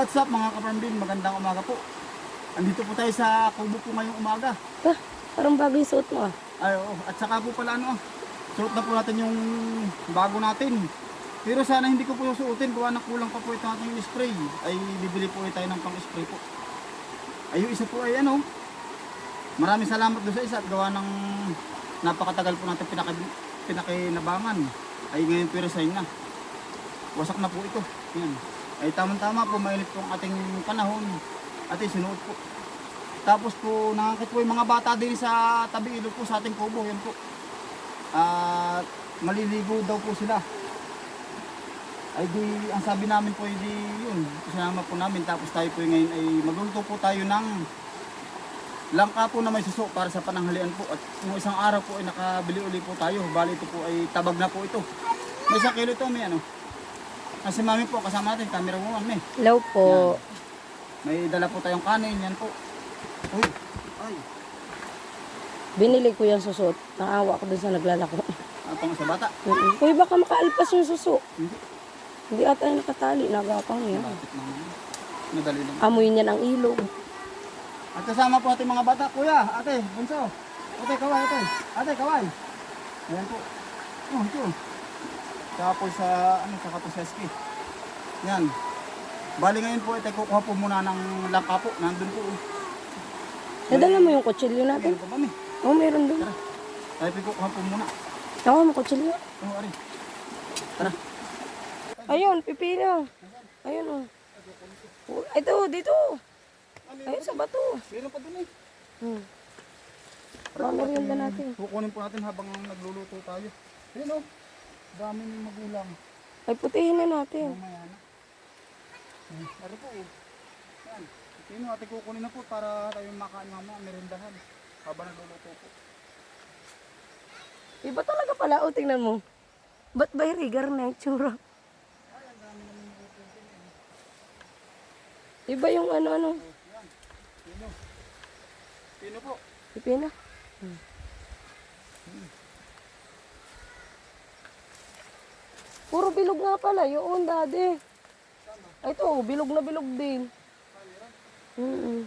What's up mga kaparambin? Magandang umaga po. Andito po tayo sa Kubo po ngayong umaga. Ah, parang bagay suot mo ah. Ay, oo. At saka po pala ano, suot na po natin yung bago natin. Pero sana hindi ko po susuotin gawa na kulang pa po ito ating spray. Ay bibili po tayo ng pang spray po. Ay yung isa po ay ano, maraming salamat doon sa isa at gawa ng napakatagal po natin pinaki, pinakinabangan. Ay ngayon pero sign na. Wasak na po ito. Yan. Ay tamang-tama po, mainit po ang ating panahon. At sinuot po. Tapos po, nakakit po yung mga bata din sa tabi ilog po sa ating kubo. Yan po. At maliligo daw po sila. Ay di, ang sabi namin po ay di yun. Kasama po namin. Tapos tayo po ngayon ay magluluto po tayo ng langka po na may suso para sa pananghalian po. At yung isang araw po ay nakabili uli po tayo. Bali ito po ay tabag na po ito. May isang kilo ito, may ano. Kasi mami po, kasama natin, camera woman, may. Hello po. May dala po tayong kanin, yan po. Uy, ay, Binili ko yung susuot. Naawa ko dun sa naglalako. pang sa bata. Mm-mm. Uy, baka makaalpas yung suso. Hindi, Hindi ata yung nakatali. Nagapang yan. malapit na. Madali lang. Amoy niya ng ilog. At kasama po ating mga bata, kuya, ate, bunso. Ate, kaway, ate. Ate, kaway. Ayan po. Oh, ito. Saka po sa, ano, saka po sa ski. Yan. Bali ngayon po, ito, kukuha po muna ng langka po. Nandun po. Nadala mo yung kutsilyo natin? Meron po mami. Oo, meron dun. Tara. Tayo po kukuha po muna. Ako, mo kutsilyo. Oh, ari. Tara. Ayun, pipino. Ayun oh. Oh, Ito, dito. Ayun sa bato. Meron pa dun eh. Hmm. Mga merienda natin. Kukunin po natin habang nagluluto tayo. Ayun oh. Daming magulang. Ay, putihin na natin. Mamaya na. Hmm. Ari po oh. Yan. Sino ate kukunin na po para tayo makain mamaya merendahan. Habang nagluluto po. Iba talaga pala. O, tingnan mo. Ba't ba rigar na yung tsura? Iba yung ano-ano. Yan. Sino? Sino po? Pipino. Puro bilog nga pala. Yun, daddy. Ay, ito, bilog na bilog din. Mm oh.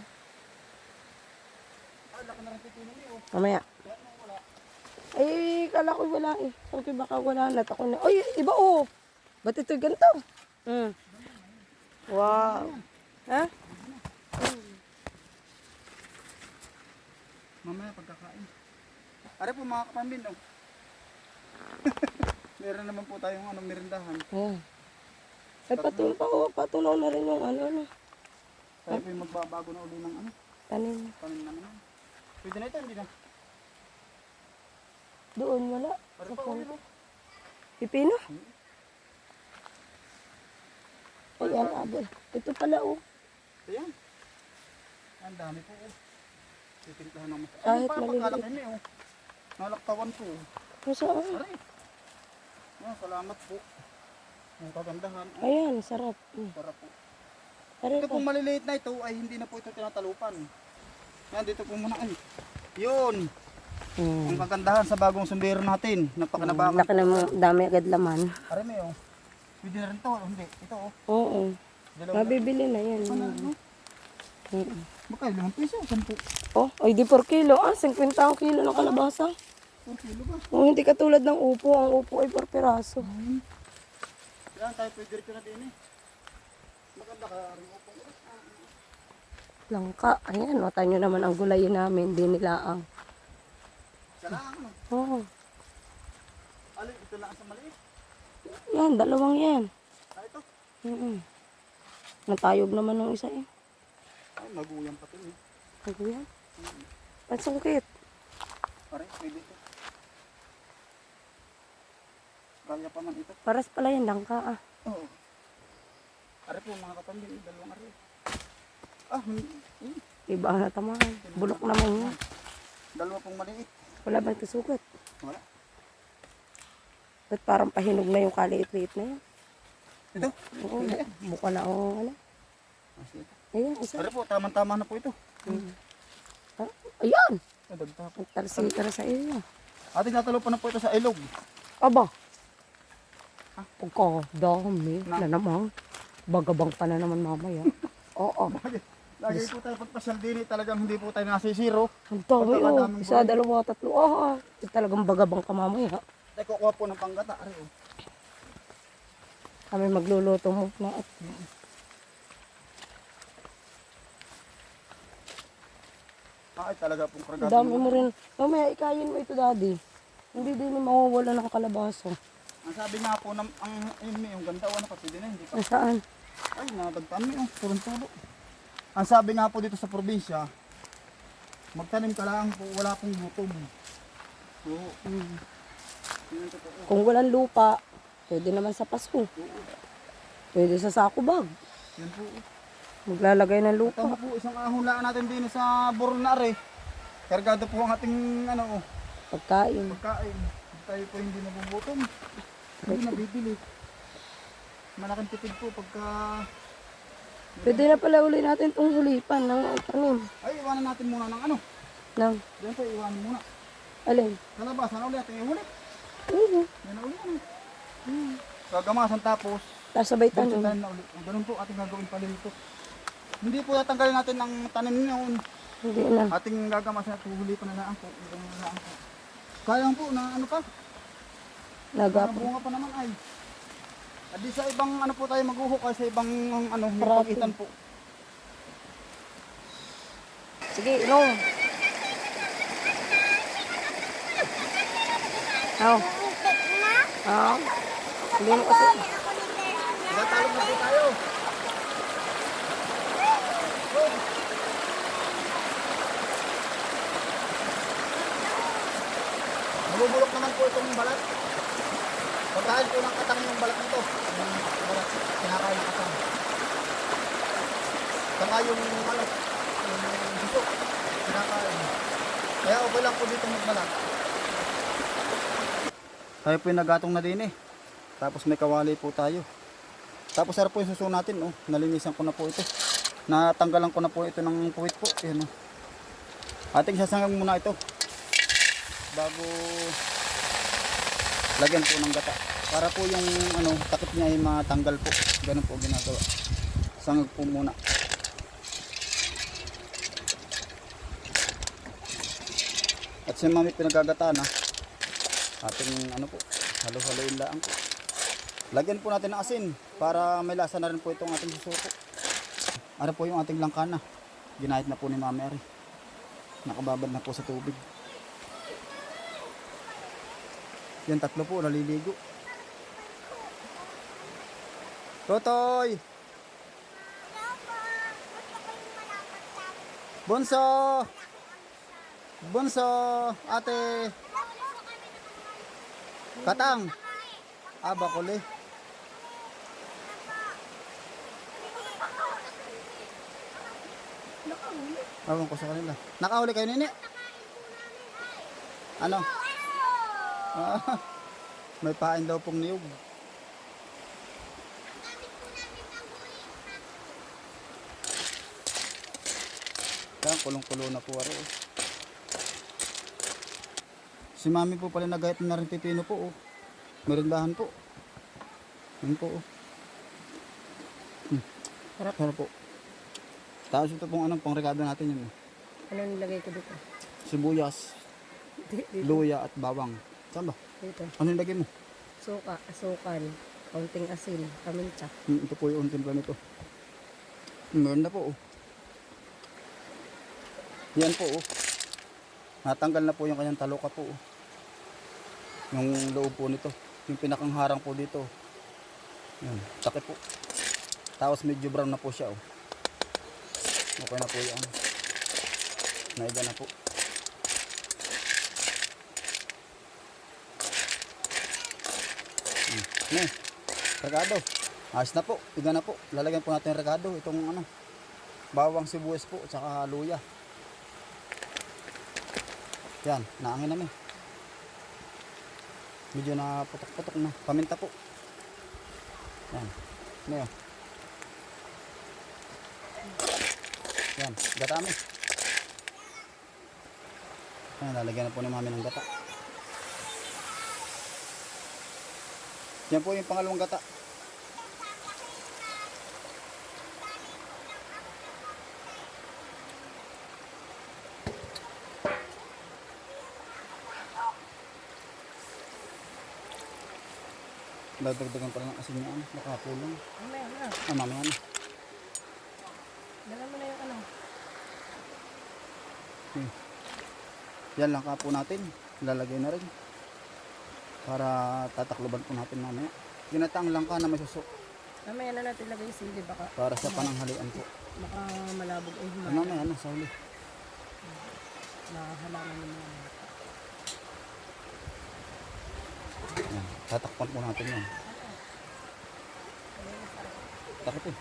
Mamaya. Ay, kala ko wala eh. Sabi ko baka wala na. Ako na. Ay, iba oh. Ba't ito ganito? Mm. Wow. Ha? Mamaya pagkakain. Ari po mga kapambin oh. Meron naman po tayong ano, merendahan. Oh. Ay, patunaw pa oh. Patunaw na rin yung ano, ano. Tayo po yung magbabago na uli ng ano, Tanim. panin na naman. Pwede na ito, hindi na. Doon wala. Ari pa ulit oh. Pipino? Ayan, abol. Ito pala oh. Ayan. Ang dami po oh. Titimplahan masarap. Kahit maliliit. pagkalaki niya oh. Nalaktawan po. Nasaan? Aray. Oh, salamat po. Ang kagandahan. Oh, Ayan, sarap. Mm. sarap po. Aray Ito pong maliliit na ito ay hindi na po ito tinatalupan. Yan, dito po muna. Ay. Yun. Mm. Ang kagandahan sa bagong sumbero natin. Napakanabangan. Laki na mo- dami agad laman. Aray may oh. Pwede na rin ito. oh, Hindi. Ito oh. Oo. Dalawa. Mabibili na yan. Ano, ano? Mm. Baka ilang piso? Sampu. Oh, ay di per kilo. Ah, 50 ang kilo ng kalabasa. Ang kilo ba? Oh, hindi katulad ng upo. Ang upo ay per piraso. Yan tayo pwede rin na din eh. Maganda ka rin upo. Langka. Ayan, nota nyo naman ang gulay namin. Di nila ang. Kailangan ano? Oh, Alin, ito lang sa maliit. yan. Dalawang yan. Ah, ito. Mm Natayog naman ng isa eh. Ay, maguyang pati eh. Ano yan? Pansungkit. Pare, pwede ito. Kaya pa man ito. Paras pala yan, langka ah. Oo. Are po mga kapambin, dalawang are. Ah, hmm, hmm, Iba ang natamaan. Bulok naman yan. dalawa pong maliit. Wala bang kasugat? Wala. Ba't parang pahinog na yung kaliit-liit na yan? Ito. Oo, mukha na ang ano. Ayan, isa. Are po, tamang-tama na po ito. Ah, ayan! Nadagta po. Ang talsikara sa iyo. Ate, natalo pa na po ito sa ilog. Aba! Pagka dami Na- na naman. Bagabang ka na naman mamaya. Oo. Lagi po tayo pagpasyal din eh, talagang hindi po tayo nasisiro. Ang dami oh. Isa, dalawa, tatlo. Oo. Oh, talagang bagabang ka mamaya. Tayo kukuha po ng panggata. Ari, oh. Kami magluluto mo na at Ah, Ay, talaga pong ang karagado. dami mo rin. Mamaya ikayin mo ito daddy. Hindi din mawawala ng kalabaso. Ang sabi nga po, ng, ang, may, yung ganda, ano pa, pwede na, hindi pa. Nasaan? Ay, nadagtaan mo yung turun tulo. Ang sabi nga po dito sa probinsya, magtanim ka lang po, wala pong gutom. So, Hmm. ang totoo. Kung walang lupa, pwede naman sa paso. Pwede sa sako bag. Yan po. Maglalagay ng lupa. Tama po, isang ahon lang natin din sa Bornare. Kargado po ang ating ano, oh, Pagkain. pagkain. Tayo po hindi nabubutom. Hindi nabibili. Malaking tipid po pagka... Pwede na pala uli natin itong hulipan ng tanim. Ay, iwanan natin muna ng ano. Ng, Diyan po, iwanan muna. alin? Kalabasan na ulit, natin ihulit. Oo. Yan na ulit. Gagamasan tapos, Tapos sabay Tanim. na ulit. Ganun po ating gagawin pala dito. Hindi po tatanggalin natin ang tanim niyon. Hindi na. Ating gagamasan at. Ganun na lang po. Kayang po na ano pa. Nagapo. Bunga pa naman ay. At di sa ibang ano po tayo maghuhok ay sa ibang ano, pagitan po. Sige, inom. Aw. Aw. Hindi mo kasi. Tinatalog na po tayo. Nabubulok naman po itong balat. Pagkain po ng katang yung balat nito. Yung balat, kinakain ng katang. Saka yung ano, yung biso, kinakain. Kaya okay lang po dito magbalat. Tayo po yung nagatong na din eh. Tapos may kawali po tayo. Tapos sarap po yung suso natin, oh. Nalinisan ko na po ito. Natanggalan ko na po ito ng puwit po. Ayan, oh. Ating sasangang muna ito. Bago lagyan po ng gata. Para po yung ano, takip niya ay matanggal po. Ganun po ginagawa. Sangag po muna. At si mami pinagagata na. Ating ano po, halo-haloin lang po. Lagyan po natin ng asin para may lasa na rin po itong ating susuko. Ano po yung ating langkana. Ginahit na po ni Mami Ari. Nakababad na po sa tubig. Yan tatlo po naliligo. Totoy! Bunso! Bunso! Ate! Katang! Ah, bakuli. Ewan ko sa kanila. Nakahuli kayo nini? Ano? Ah, may pain daw pong niyog. Kaya kulong-kulo na po ari. oh. Si mami po pala nagayat na rin pipino po. Oh. Merindahan po. Yun po. Oh. Sarap. Sarap po. Tapos ito pong anong pang rekado natin yun. eh. Ano nilagay ko dito? Sibuyas, luya at bawang. Saan ba? Dito. Ano yung lagay mo? Suka, asukal, kaunting asin, paminta. Hmm, ito po yung timpla nito. Meron na po oh. Yan po oh. Natanggal na po yung kanyang taloka po oh. Yung loob po nito. Yung pinakang harang po dito. Yan, takip po. Tapos medyo brown na po siya oh. Okay na po yan. Naiga na po. Hmm. Ne, regado. Ayos na po. Tiga na po. Lalagyan po natin yung regado. Itong ano, bawang sibuyas po, tsaka luya. Yan, naangin namin. Medyo na putok-putok na. Paminta po. Yan. Ano yun? Yan, gatami. Yan, lalagyan na po ni mami ng gata. Yan po yung pangalawang gata. Dadagdagan pa lang asin niya. Ano? Nakakulang. Mamaya na. Ah, mamaya na. Dala mo na yung ano. Hmm. Yan lang kapo natin. Lalagay na rin. Para tatakloban po natin mamaya. Ginataang lang ka na may suso. Mamaya na natin lagay yung sili. Baka, Para sa pananghalian po. baka malabog ay humana. mamaya na, sa huli. Nakahalaman yung mga mata. Yan. Tatakpan po natin yan. Takot eh.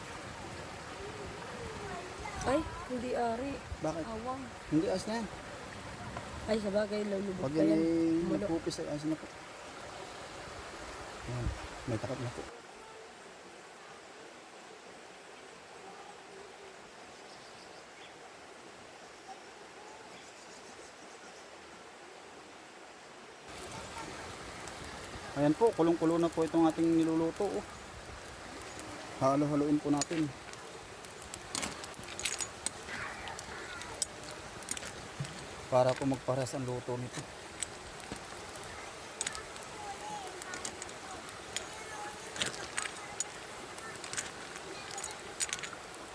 Ay, hindi ari. Bakit? Awang. Hindi, as na yan. Ay, sa bagay, lulubog Pag pa yan yan. ay nagpupis ay as na po. Yan. May takot na po. Ayan po, kulong-kulo na po itong ating niluluto. Oh. Halo-haloin po natin. Para po magpares ang luto nito.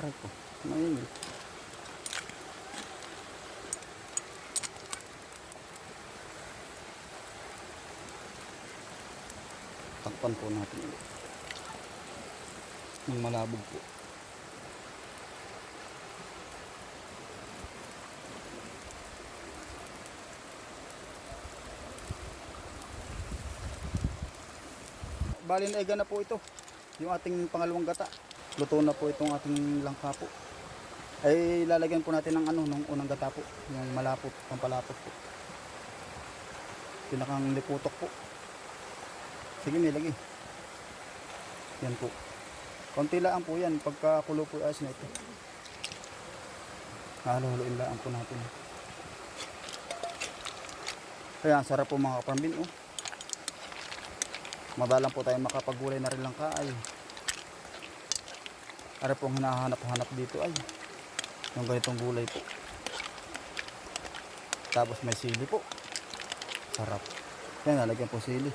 Aray po, mainit. Takpan po natin ulit. Nang malabog po. Bali na na po ito. Yung ating pangalawang gata. Luto na po itong ating langka po. Ay lalagyan po natin ng ano nung unang gata po, yung malapot, ang palapot po. Pinakang liputok po. Sige, lagi. Yan po. Konti lang po yan pagkakulo po yung asin na ito. Halo-haloin lang po natin. Kaya ang sarap po mga kaparambin oh. Madalang po tayo makapagulay na rin lang kaay. Ara pong hinahanap-hanap dito ay yung ganitong gulay po. Tapos may sili po. Sarap. Yan, nalagyan po sili.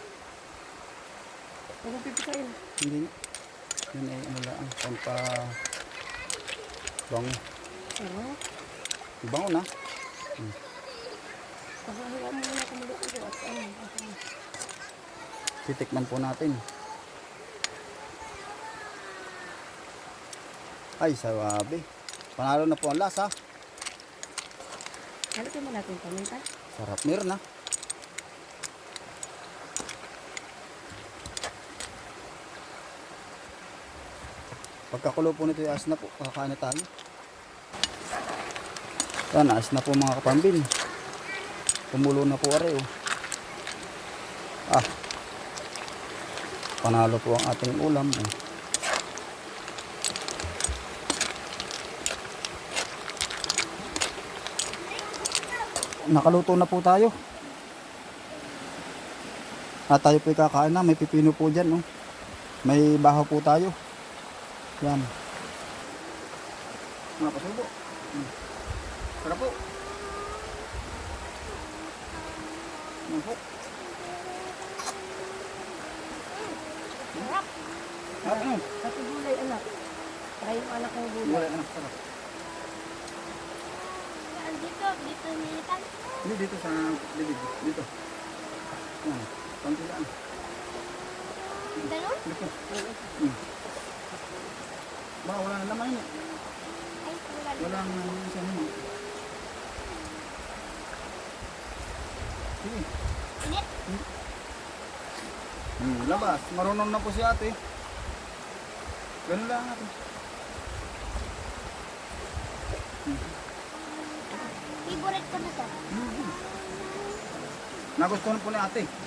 Huwag pipisain. Hindi. Yun ay ano lang, pampa bango. Ano? Bango na. At ano. ano. Titikman po natin. Ay, sawabi. Panalo na po ang lasa. Halika mo natin paminta. Sarap. Meron na. Pagkakulo po nito yung as na po, kakain na tayo. Yan, as na po mga kapambin. Tumulo na po are oh. Ah. Panalo po ang ating ulam. Oh. Nakaluto na po tayo. At tayo po kakain na. May pipino po dyan. Oh. May bahaw po tayo. Yan. Mga pasubo. Hmm. Sarap po. Yan po. Ah, ano? Pati gulay anak. Saka yung anak ng gulay. Wala anak sarap. Dito, dito nilitan. Hindi dito sa bibig. Dito. Yan. Lang. Ganun? Dito. Hmm. Ba, wala na naman yun. Ay, wala. Wala nang isa mo. Sige. Init. Hmm, labas. Marunong na po si ate. Ganun lang ate. Favorite ko na to. Nagustuhan po ni ate.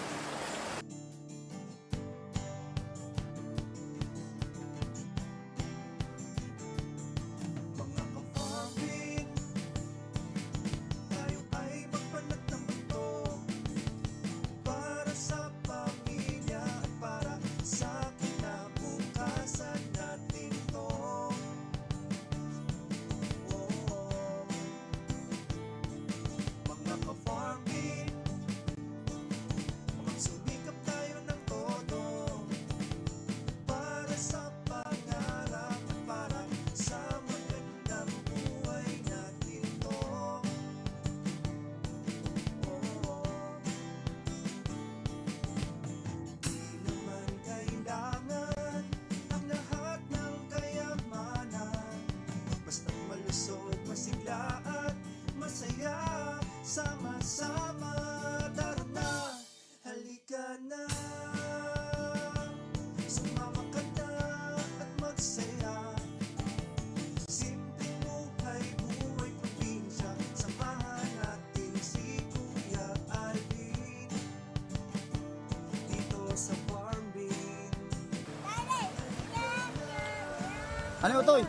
Ano yung utoy?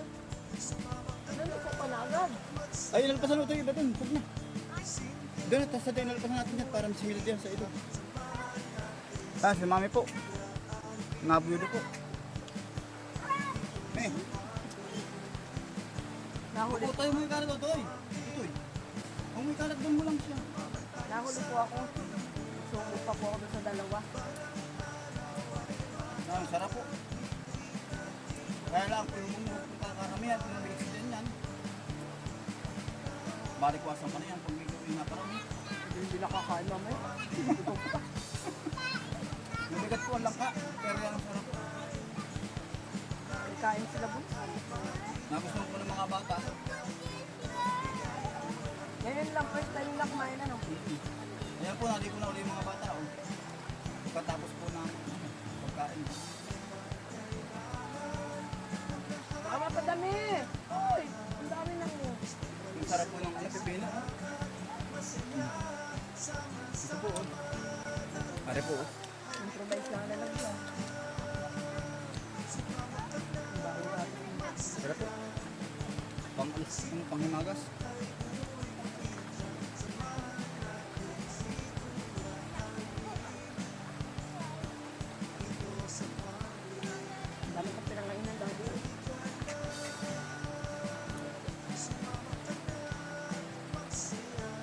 Ano ko pa na agad? Ay, nalpasan utoy, iba dun. Huwag na. Doon, tapos sa tayo nalpasan natin yan para masimilid yan sa ilo. Ah, si mami po. Nabuyudo po. Eh, Nahuli, Utoy, mo yung kalat, utoy. Utoy. Kung may kalat, doon mo lang siya. nahuli po ako. Sumot pa po ako doon sa dalawa. Ah, sarap po. Kaya lang, kung yung mga karamihan, kung may accident yan, balikwasan ka na yan pag may gawin na parami. Hindi nakakain mamaya. Mabigat po ang langka, pero yan ang sarap. May kain sila po. Nagustuhan po ng mga bata. Ngayon lang, first time lang kumain ano. Ayan po, nali ko na ulit yung mga bata. Oh. Pagkatapos po ng pagkain. Mapadami! Uy! Ang dami na mo. Ang sarap po ng ano, pipino. Oh. Ito po. Oh. Pare po. Oh. Improvise lang na lang siya. Ang dami natin. Sarap po. Pang, ano.